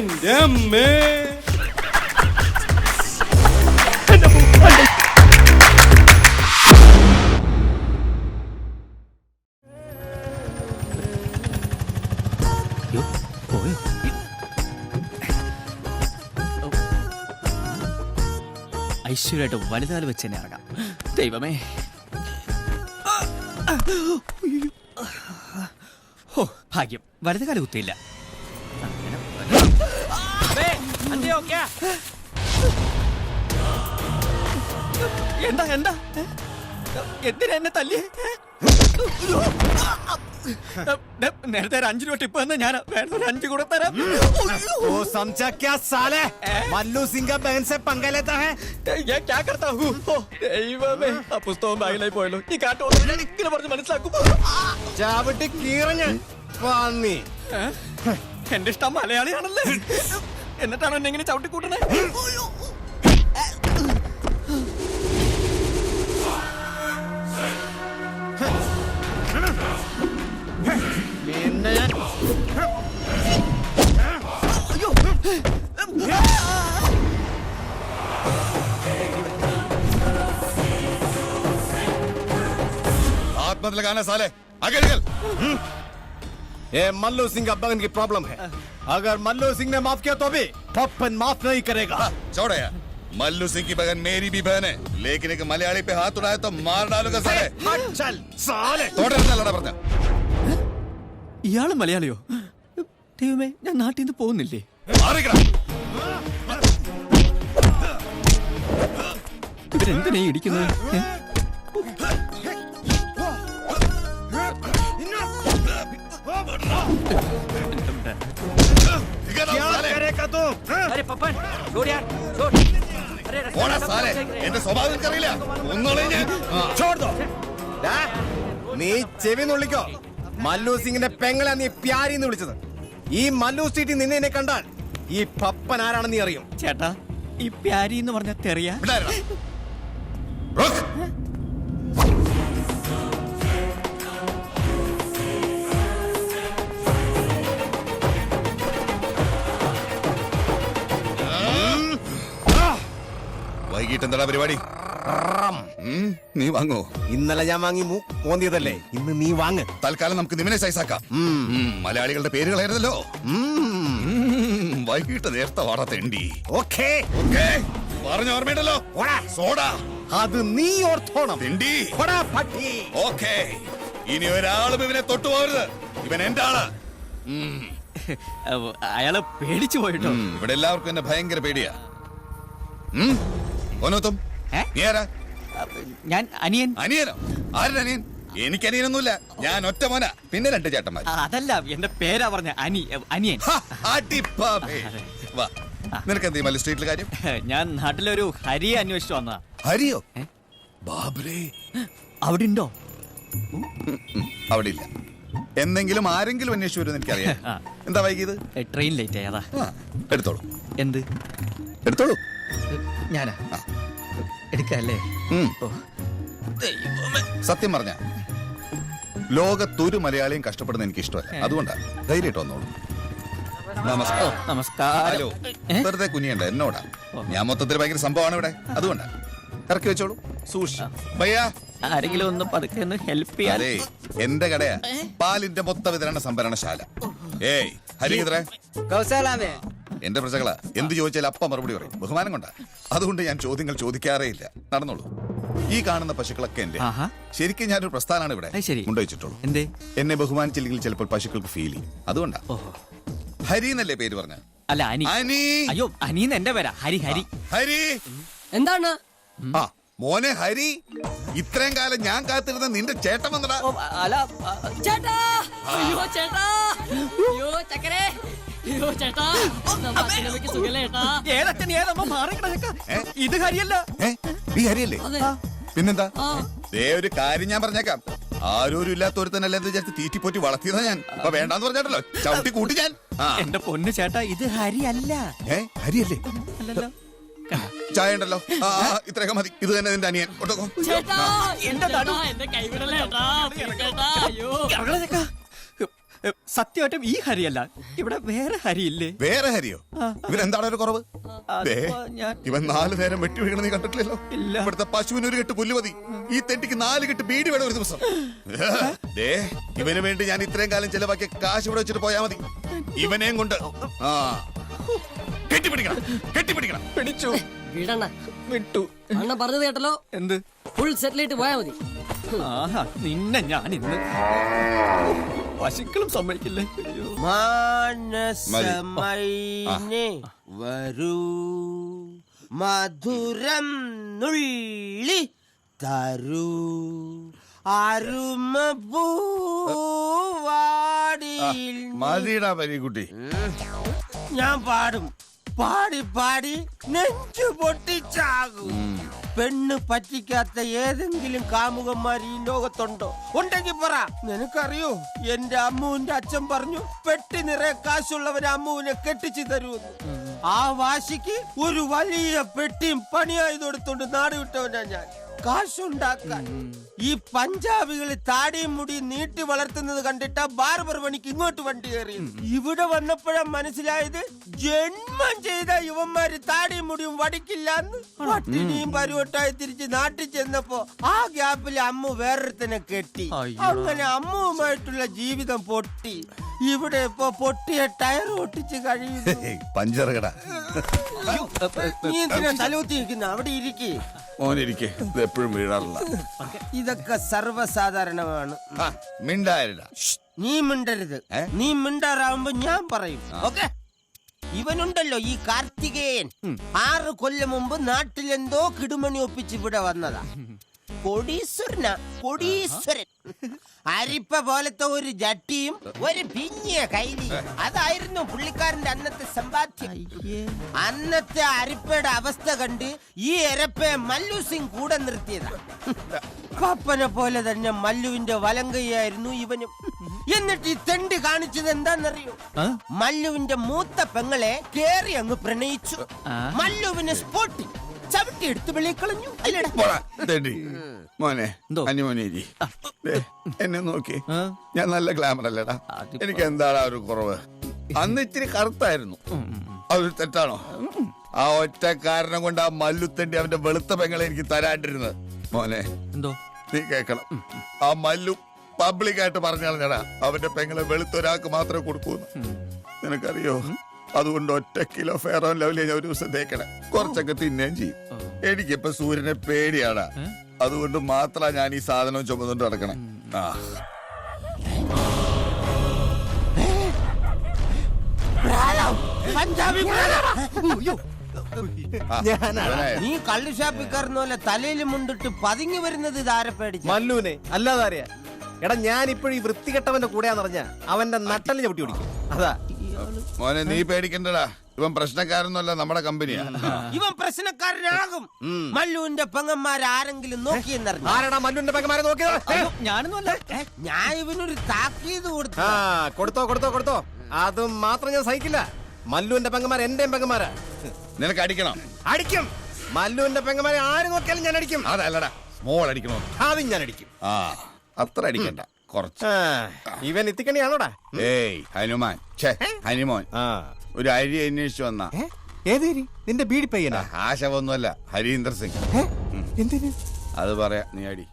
എന്റെ അമ്മേ ഐശ്വര്യമായിട്ട് വലുതാൽ വെച്ച് തന്നെ ഇറങ്ങാം. ദൈവമേ. ഓ ഭാഗ്യം. വലതുകാല കുത്തിയില്ല അങ്ങനെ എന്താ എന്താ ഏ? എന്തിനാ എന്നെ തല്ലിയേ ഏ? ദേ, നേരത്തെ ഒരു അഞ്ചു രൂപ ടിപ്പ് തന്നെ ഞാൻ വേണ്ട ഒരു അഞ്ചു കൂടെ തരാം वो समझा क्या साले मल्लू सिंह का बहन से पंगा लेता है ഞാൻ ക്യാ കർത്താ ഹൂ ഓ ദൈവമേ ആ പുസ്തകം ബാഗിലായി പോയല്ലോ ഈ കാട്ടോളം ഞാൻ ഇങ്ങനെ പറഞ്ഞ് മനസ്സിലാക്കും ചാവിട്ട് കീറഞ്ഞ് പന്നി ഏ? എന്റെ ഇഷ്ടം മലയാളിയാണല്ലേ എന്നിട്ടാണ് എന്നെ ഇങ്ങനെ ചവിട്ടി കൂട്ടണേ പിന്നെ ഞാൻ हाथ मत लगाना साले आगे निकल ये मल्लू सिंह का बहन की प्रॉब्लम है अगर मल्लू सिंह ने माफ किया तो भी पप्पन माफ नहीं करेगा हाँ, छोड़ो यार मल्लू सिंह की बहन मेरी भी बहन है लेकिन एक मलयाली पे हाथ उड़ाए तो मार डालूंगा साले हट चल साले തോടരുന്നല്ലടാ പറഞ്ഞ ഇയാള് മലയാളിയോ ദൈവമേ ഞാൻ നാട്ടിൽ നിന്ന് പോകുന്നില്ലേ മാറിക്കടാ ഇവരെന്തിനാ ഈ ഇടിക്കുന്നത് ഏ? तू हाँ? अरे पपन छोड़ यार छोड़ अरे रास्ते പോടാ में सब സാലേ लोग देख रहे हैं। എന്റെ സ്വഭാവം എനിക്കറിയില്ല ഒന്നോളെ ഞാൻ ആ. छोड़ दो ഡാ, നീ ചെവി നുള്ളിക്കോ മല്ലു സിംഗിന്റെ പെങ്ങളാ നീ പ്യാരി എന്ന് വിളിച്ചത് ഈ മല്ലു സ്ട്രീറ്റിൽ നിന്നെ എന്നെ കണ്ടാൽ ഈ പപ്പൻ ആരാണെന്ന് നീ അറിയും ചേട്ടാ ഈ പ്യാരി എന്ന് പറഞ്ഞ തെറിയ വൈകിട്ട് എന്താ പരിപാടി? ഉം, നീ വാങ്ങോ? ഇന്നലെ ഞാൻ വാങ്ങി മൂ പോന്നിയതല്ലേ ഇന്ന് നീ വാങ്ങ്. തൽക്കാലം നമുക്ക് നിമിനെ സൈസാക്കാം ഉം, മലയാളികളുടെ പേരുകളായിരുന്നല്ലോ. ഉം, വൈകിട്ട് നേരത്തെ വാടാ തെണ്ടി. ഓക്കേ. ഓക്കേ. പറഞ്ഞ ഓർമ്മയുണ്ടല്ലോ? ഓടാ. സോഡ. അത് നീ ഓർത്തോണം. തെണ്ടി. പട്ടി. ഓക്കേ. ഇനി ഒരാളും ഇവനെ തൊട്ടുപോകരുത് ഇവൻ എന്റെ ആൾ. അയാൾ പേടിച്ചു പോയിട്ടോ? ഉം, ഇവിടെ എല്ലാവർക്കും എന്നെ ഭയങ്കര പേടിയാ. ഉം, ഓനോത്തും? നീ ആരാ ഞാൻ അനിയൻ. അനിയനോ? ആരുടെ അനിയൻ? എനിക്ക് അനിയനൊന്നുമില്ല ഞാൻ ഒറ്റ മോന. പിന്നെ രണ്ട് ചേട്ടന്മാർ അതല്ല എന്റെ പേരാ പറഞ്ഞ അനി അനിയൻ. വാ. നിനക്ക് എന്ത് മല്ലു സ്ട്രീറ്റിലെ കാര്യം? ഞാൻ നാട്ടിലൊരു ഹരിയെ അന്വേഷിച്ചു വന്നതാ. ഹരിയോ? ബാബരേ. അവിടെ ഉണ്ടോ അവിടെ ഇല്ല എന്തെങ്കിലും ആരെങ്കിലും അന്വേഷിച്ചു വരും എനിക്കറിയാം. എന്താ വൈകിയത്? ട്രെയിൻ ലേറ്റ് ആയതാ എടുത്തോളൂ. എന്ത്? എടുത്തോളൂ. ഞാനാ? തിരക്കല്ലേ ദൈവമേ. സത്യം പറഞ്ഞ ലോകത്തൊരു മലയാളിയും കഷ്ടപ്പെടുന്ന എനിക്ക് ഇഷ്ടമല്ല അതുകൊണ്ടാ ധൈര്യമായിട്ട് വന്നോളൂ. നമസ്കാരം. ഹലോ കുഞ്ഞിയുണ്ട് എന്നോടാ. ഞാൻ മൊത്തത്തിൽ ഭയങ്കര സംഭവമാണ് ഇവിടെ. അതുകൊണ്ടാ ഇറക്കി വെച്ചോളൂ. സൂക്ഷിച്ചു. ഒന്ന് ഒന്ന് എന്റെ കടയാ. പാലിന്റെ മൊത്ത വിതരണ സംഭരണശാല. ഏയ് ഹരിഹിതറേ കൗശാലാമേ. എന്റെ പ്രജകളാ. എന്ത് ചോദിച്ചാൽ അപ്പ മറുപടി പറയും. ബഹുമാനം കൊണ്ടാ. അതുകൊണ്ട് ഞാൻ ചോദ്യങ്ങൾ ചോദിക്കാറേ ഇല്ല. നടന്നോളൂ. ഈ കാണുന്ന പശുക്കളൊക്കെ എന്റെ. ശരിക്കും ഞാനൊരു പ്രസ്ഥാനാണ് ഇവിടെ. കൊണ്ടുവച്ചിട്ടുള്ളൂ. എന്തേ? എന്നെ ബഹുമാനിച്ചില്ലെങ്കിൽ ചിലപ്പോൾ പശുക്കൾക്ക് ഫീൽ ചെയ്യും. അതുകൊണ്ടാ. ഹരി എന്നല്ലേ പേര് പറഞ്ഞ? അല്ല അനി. അനി. അയ്യോ അനി എന്റെ പേരാ. ഹരി ഹരി. ഹരി. എന്താണ്? ആ മോനെ ഹരി. ഇത്രയും കാലം ഞാൻ കാത്തിരുന്ന നിന്റെ ചേട്ടൻ വന്നടാ. അല്ല ചേട്ടാ. അയ്യോ ചേട്ടാ. അയ്യോ ചക്കരെ. അയ്യോ ചേട്ടാ നമ്മ അച്ഛനമ്മയ്ക്ക് സുഖല്ലേ ചേട്ടാ ഏതച്ഛൻ ഏതമ്മ മാറിക്കട ഇത് ഹരിയല്ല. ഏ ഈ ഹരിയല്ലേ? അതെ. പിന്നെന്താ? ആ. ദേ ഒരു കാര്യം ഞാൻ പറഞ്ഞേക്കാം. ആരോരും ഇല്ലാത്ത ഒരുത്തനല്ലേ എന്ന് വിചാരിച്ച് തീറ്റിപ്പോറ്റി വളർത്തിയതാ ഞാൻ. അപ്പൊ വേണ്ടാന്ന് പറഞ്ഞാട്ടല്ലോ. ചവിട്ടി കൂട്ടി ഞാൻ. ആ. എന്റെ പൊന്ന് ചേട്ടാ ഇത് ഹരിയല്ല. ഏ ഹരിയല്ലേ? അല്ലല്ലോ. ചായ ഉണ്ടല്ലോ. ആ ആ, ഇത്രയൊക്കെ മതി. ഇത് തന്നെ നിന്റെ അനിയൻ. കൊണ്ടുപോ. ചേട്ടാ എന്റെ ചേട്ടാ എന്റെ കൈവിടല്ലേ ചേട്ടാ ചേട്ടാ അയ്യോ. ചേക്കാ. സത്യമായിട്ടും ഈ ഹരിയല്ല. ഇവിടെ വേറെ ഹരിയില്ലേ? വേറെ ഹരിയോ? ഇവരെന്താണ് ഒരു കുറവ്? ഇവൻ നാല് നേരം വെട്ടി വീഴണ നീ കണ്ടിട്ടില്ലല്ലോ? ഇല്ല. ഇവിടുത്തെ പശുവിന് ഒരു കെട്ട് പുല്ല് മതി ഈ തെറ്റിക്ക് നാല് കെട്ട് ബീഡി വേണം ഒരു ദിവസം. ദേ ഇവന് വേണ്ടി ഞാൻ ഇത്രയും കാലം ചെലവാക്കിയ കാശ് ഇവിടെ വെച്ചിട്ട് പോയാ മതി. ഇവനെയും കൊണ്ട് ആ. കെട്ടിപ്പിടിക്കണം കെട്ടിപ്പിടിക്കണം. പിടിച്ചു. വിടണ. വിട്ടു. അണ്ണൻ പറഞ്ഞത് കേട്ടല്ലോ? എന്ത്? ഫുൾ സെറ്റിലായിട്ട് പോയാ മതി. ആഹാ നിന്നെ ഞാൻ ഇന്ന് പശുക്കളും സമ്മതിക്കില്ലേ? മാനസമൈനെ വരൂ. മധുരം നുള്ളി തരൂ. അരുമ പൂവാടിയിൽ മതിടാ പരീക്കുട്ടി. ഞാൻ പാടും. പാടി പാടി നെഞ്ചു പൊട്ടിച്ചാകും. പെണ്ണ് പറ്റിക്കാത്ത ഏതെങ്കിലും കാമുകന്മാർ ഈ ലോകത്തുണ്ടോ? ഉണ്ടെങ്കിൽ പറ. നിനക്കറിയോ? എന്റെ അമ്മുവിന്റെ അച്ഛൻ പറഞ്ഞു പെട്ടി നിറയെ കാശുള്ളവരെ അമ്മുവിനെ കെട്ടിച്ചു തരുമെന്ന് ആ വാശിക്ക് ഒരു വലിയ പെട്ടിയും പണിയായി കൊടുത്തോണ്ട് നാട് വിട്ടവനാ ഞാൻ. കാശുണ്ടാക്കാൻ. ഈ പഞ്ചാബികൾ താടിയും മുടി നീട്ടി വളർത്തുന്നത് കണ്ടിട്ടാ ബാർബർ പണിക്ക് ഇങ്ങോട്ട് വണ്ടി കയറി. ഇവിടെ വന്നപ്പോഴാ മനസ്സിലായത് ജന്മം ചെയ്ത യുവന്മാര് താടിയും മുടിയും വടിക്കില്ലാന്ന് പട്ടിണിയും പരുവട്ടായി തിരിച്ച് നാട്ടിൽ ചെന്നപ്പോ ആ ഗ്യാപ്പിൽ അമ്മു വേറൊരുത്തനെ കെട്ടി. അങ്ങനെ അമ്മുവുമായിട്ടുള്ള ജീവിതം പൊട്ടി. ഇവിടെ ഇപ്പൊ പൊട്ടിയ ടയർ ഒട്ടിച്ച് കഴിയുന്നു. പഞ്ചറുകട നീ എന്തിനാ തലൂത്തി അവിടെ ഇരിക്കേ. മോനിരിക്കെ. ഇത് എപ്പോഴും വീഴാറില്ല ഇതൊക്കെ സർവസാധാരണമാണ്. ആ, മിണ്ടായിരടാ നീ മിണ്ടരുത്. ഏ? നീ മിണ്ടാറാവുമ്പോ ഞാൻ പറയും. ഓക്കെ? ഇവനുണ്ടല്ലോ ഈ കാർത്തികേയൻ. ആറ് കൊല്ലം മുമ്പ് നാട്ടിലെന്തോ കിടുമണി ഒപ്പിച്ച് ഇവിടെ വന്നതാ. കൊടീശ്വരനാ കൊടീശ്വരൻ. അരിപ്പ പോലത്തെ ഒരു ജട്ടിയും ഒരു പിഞ്ഞിയ കൈലിയും. അതായിരുന്നു പുള്ളിക്കാരന്റെ അന്നത്തെ സമ്പാദ്യം. അന്നത്തെ അരിപ്പയുടെ അവസ്ഥ കണ്ട് ഈ എരപ്പയെ മല്ലു സിംഗ് കൂടെ നിർത്തിയതാ. പപ്പനെ പോലെ തന്നെ മല്ലുവിന്റെ വലങ്കയായിരുന്നു ഇവനും. എന്നിട്ട് ഈ തെണ്ടി കാണിച്ചത് എന്താണെന്നറിയോ? മല്ലുവിന്റെ മൂത്ത പെങ്ങളെ കേറി അങ്ങ് പ്രണയിച്ചു. മല്ലുവിന് സ്പോട്ടി ചവിട്ടി എടുത്ത് വെളിയിൽ കളഞ്ഞു. അല്ലേടാ പോടാ. മോനെ എന്തോ? എന്നെ നോക്കി. ഞാൻ നല്ല ഗ്ലാമർ അല്ലേടാ. അതിപ്പോ- എനിക്ക് എന്താടാ ഒരു കുറവ്? അന്ന് ഇത്തിരി കറുത്തായിരുന്നു. അതൊരു തെറ്റാണോ? ആ ഒറ്റ കാരണം കൊണ്ട് ആ മല്ലുത്തന്റെ അവന്റെ വെളുത്ത പെങ്ങളെ എനിക്ക് തരാണ്ടിരുന്നത്. മോനെ എന്തോ? നീ കേക്കണം. ആ മല്ലു പബ്ലിക്കായിട്ട് പറഞ്ഞാൽ അവന്റെ പെങ്ങളെ വെളുത്തൊരാൾക്ക് മാത്രമേ കൊടുക്കൂന്ന്. നിനക്കറിയോ? അതുകൊണ്ട് ഒറ്റ കിലോ ഫെയർ ഓൺ ലവ്ലി ഞാൻ ഒരു ദിവസം തേക്കണേ. കുറച്ചൊക്കെ തിന്നുകയും ചെയ്യും. എനിക്കിപ്പോ സൂര്യനെ പേടിയാണ് അതുകൊണ്ട് മാത്രാ ഞാൻ ഈ സാധനം ചുമന്നുകൊണ്ട് നടക്കണേ. ആ. പഞ്ചാബി നീ കള്ളു ഷാപ്പിൽ കയറുന്ന പോലെ തലയിൽ മുണ്ടിട്ട് പതുങ്ങി വരുന്നത് ഇതാരെ പേടിച്ച? മല്ലുവിനെ അല്ലാതെ അറിയാ എടാ ഞാൻ ഇപ്പോഴും ഈ വൃത്തികെട്ടവന്റെ കൂടെയാന്ന് പറഞ്ഞ അവന്റെ നട്ടലിന് ചവിട്ടി ഓടിക്കും. അതാ. മോനെ നീ പേടിക്കണ്ടടാ. ഇവൻ പ്രശ്നക്കാരൊന്നുമല്ല നമ്മുടെ കമ്പനിയാ. ഇവൻ പ്രശ്നക്കാരനാകും. മല്ലുവിന്റെ നോക്കിയെന്നറിഞ്ഞു? ആരടാ മല്ലുവിന്റെ പെങ്ങന്മാരെ നോക്കിയത്? ഞാനൊന്നുമല്ല. ഞാൻ ഇവനൊരു താക്കീത് കൊടുത്തു. ആ കൊടുത്തോ കൊടുത്തോ കൊടുത്തോ. അത് മാത്രം ഞാൻ സഹിക്കില്ല. മല്ലുവിന്റെ പെങ്ങന്മാർ എന്റെയും പെങ്ങന്മാരാ. നിനക്ക് അടിക്കണം. അടിക്കും. മല്ലുവിന്റെ പെങ്ങന്മാരെ ആര് നോക്കിയാലും ഞാൻ അടിക്കും. അതല്ലടാ മോൾ അടിക്കണോ? അതും ഞാൻ അടിക്കും. ആ അത്ര അടിക്കണ്ട. കുറച്ച്. ഇവൻ ഇത്തിക്കണിയാണോടാ? ഏയ് ഹനുമാൻ. ഹനുമോൻ ആ. ഒരു അരി അന്വേഷിച്ചു വന്ന. ഏതരി? നിന്റെ ബീഡി പയ്യനാ? ആശവൊന്നുമല്ല ഹരീന്ദ്ര സിംഗ്? എന്തിന്? അത് പറയാ നീ അടി.